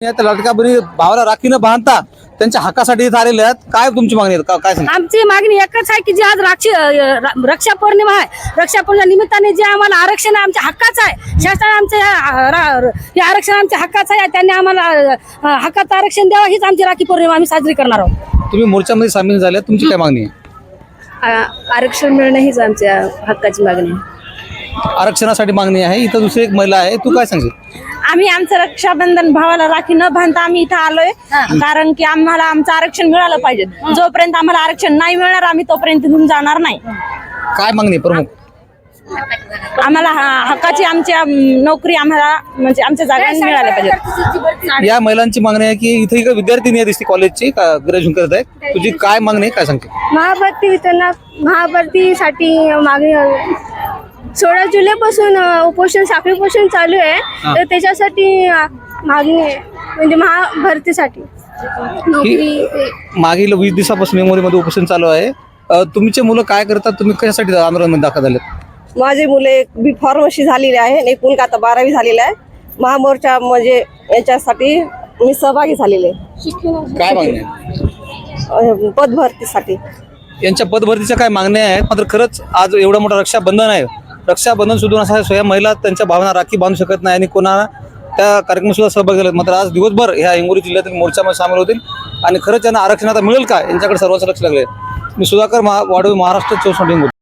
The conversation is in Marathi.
बहिणी भावाला राखी न बांधता त्यांच्या हक्कासाठी इथं आलेले आहेत. काय तुमची मागणी आहे का- काय सांगा आमची मागणी एकच आहे की जे आज राक्षी रक्षा पौर्णिमा आहे रक्षा पौर्णिमा निमित्ताने जे आम्हाला आरक्षण आहे, आमच्या हक्काचं आहे शासनाने आमचं हे, आरक्षण आमच्या हक्काचं आहे त्यांनी आम्हाला हक्काचं आरक्षण द्यावं हीच आमची राखी पौर्णिमा आम्ही साजरी करणार आहोत. तुम्ही मोर्चामध्ये सामील झाले तुमची काय मागणी आहे? आरक्षण मिळणं हीच आमच्या हक्काची मागणी आहे. आरक्षणासाठी मागणी आहे इथं दुसरी एक महिला आहे तू काय सांगशील? आम्ही आमचं रक्षाबंधन भावाला राखी न बांधता आम्ही इथं आलोय. कारण की आम्हाला आमचं आरक्षण मिळालं पाहिजे. जोपर्यंत आम्हाला आरक्षण नाही मिळणार आम्ही तोपर्यंत तिथून जाणार नाही. काय मागणी प्रमुख? आम्हाला हा- हक्काची आमच्या नोकरी आम्हाला म्हणजे आमच्या जागा मिळाल्या पाहिजे या महिलांची मागणी आहे की इथे एक विद्यार्थिनी आहे दिसते कॉलेजची का ग्रॅज्युएशन करत आहे तुझी काय मागणी आहे? काय सांगते? महाभरती त्यांना महाभरतीसाठी मागणी सोळा जुलैपासून अ, उपोषण साखळी उपोषण चालू आहे. तर त्याच्यासाठी अ, मागणी आहे. म्हणजे महाभरतीसाठी. नोकरी ते. मागील वीस दिवसापासून मेमोरीमध्ये उपोषण चालू आहे. अ, तुमचे मुलं काय करतात? तुम्ही कशासाठी आंदोलनामध्ये दाखल झालेत? माझे मुले बी फार्मसी झालेली आहे आणि एक मुलगा आता बारावी झालेला आहे. महामोर्चा म्हणजे याच्यासाठी मी सहभागी झालेले. काय मागणी अं, पदभरतीसाठी. यांच्या पदभरतीच्या काय मागण्या आहेत? मात्र खरंच आज एवढं मोठं रक्षाबंधन आहे. रक्षाबंधन सुद्धा असा स्वयं महिला त्यांच्या भावना राखी बांधू शकत नाही आणि कोणा त्या कार्यक्रम सुद्धा सहभागी झाले मात्र आज दिवसभर ह्या हिंगोली जिल्ह्यातील मोर्चामध्ये सामील होतील आणि खरंच त्यांना आरक्षण आता मिळेल का? यांच्याकडे सर्वांचं लक्ष लागले मी सुधाकर महा वाढवी महाराष्ट्र चौसष्ट हिंगोली.